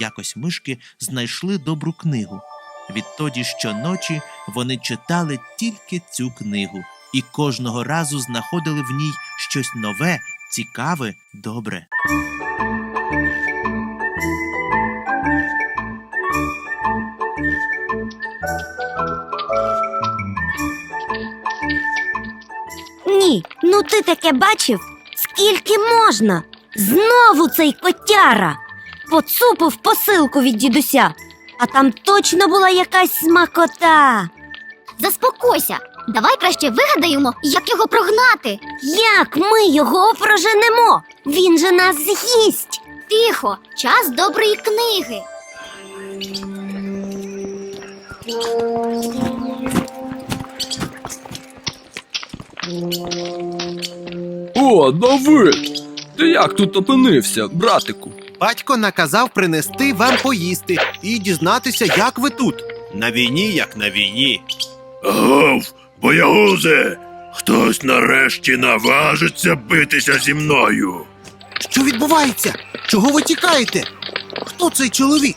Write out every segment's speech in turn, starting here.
Якось мишки знайшли добру книгу. Відтоді щоночі вони читали тільки цю книгу і кожного разу знаходили в ній щось нове, цікаве, добре. Ні, ну ти таке бачив? Скільки можна? Знову цей котяра. Поцупив посилку від дідуся, а там точно була якась смакота. Заспокойся. Давай краще вигадаємо, як його прогнати. Як ми його проженемо? Він же нас з'їсть. Тихо, час доброї книги. О, Давид! Ти як тут опинився, братику? Батько наказав принести вам поїсти і дізнатися, як ви тут. На війні, як на війні. Гов, боягузе! Хтось нарешті наважиться битися зі мною. Що відбувається? Чого ви тікаєте? Хто цей чоловік?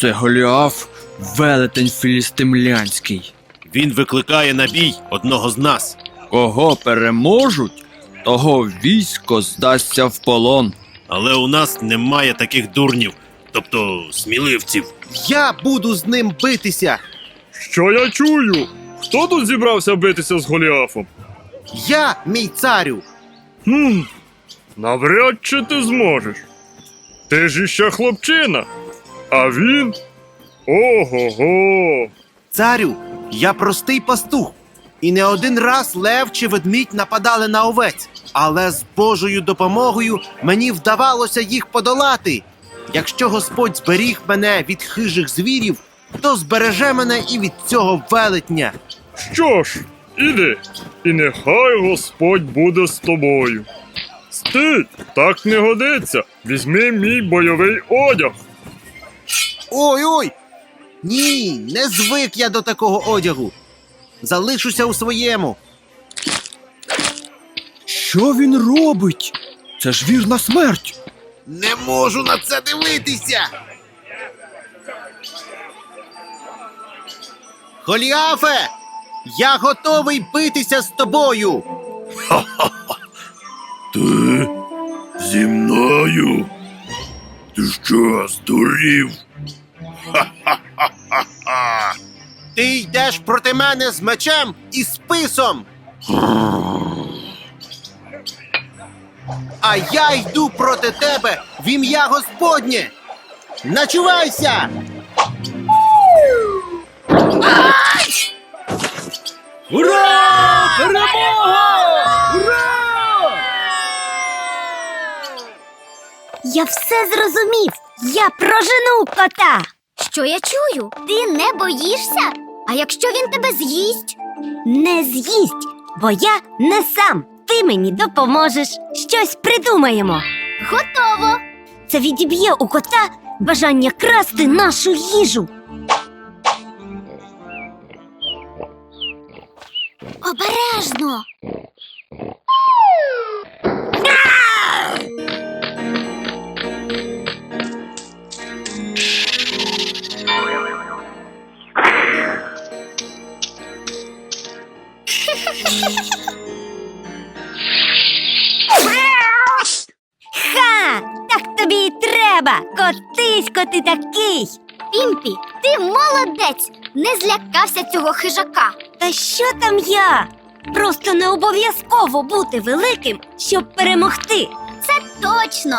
Це Голіаф, велетень філістимлянський. Він викликає на бій одного з нас. Кого переможуть, того військо здасться в полон. Але у нас немає таких дурнів, тобто сміливців. Я буду з ним битися. Що я чую? Хто тут зібрався битися з Голіафом? Я, мій царю. Хм, навряд чи ти зможеш. Ти ж іще хлопчина, а він. Ого-го. Царю, я простий пастух. І не один раз лев чи ведмідь нападали на овець, але з Божою допомогою мені вдавалося їх подолати. Якщо Господь зберіг мене від хижих звірів, то збереже мене і від цього велетня. Що ж, іди, і нехай Господь буде з тобою. Стій, так не годиться. Візьми мій бойовий одяг. Ой ой! Ні, не звик я до такого одягу. Залишуся у своєму. Що він робить? Це ж вірна смерть. Не можу на це дивитися. Голіафе! Я готовий битися з тобою. Ти зі мною? Ти що, здурів? Ти йдеш проти мене з мечем і списом. А я йду проти тебе в ім'я Господнє. Начувайся! Ура! Перемога! Я все зрозумів. Я прожену кота. Що я чую? Ти не боїшся? А якщо він тебе з'їсть? Не з'їсть, бо я не сам. Ти мені допоможеш. Щось придумаємо. Готово. Це відіб'є у кота бажання красти нашу їжу. Обережно. Ха! Так тобі і треба. Котисько ти такий. Пімпі, ти молодець! Не злякався цього хижака. Та що там я? Просто не обов'язково бути великим, щоб перемогти. Це точно.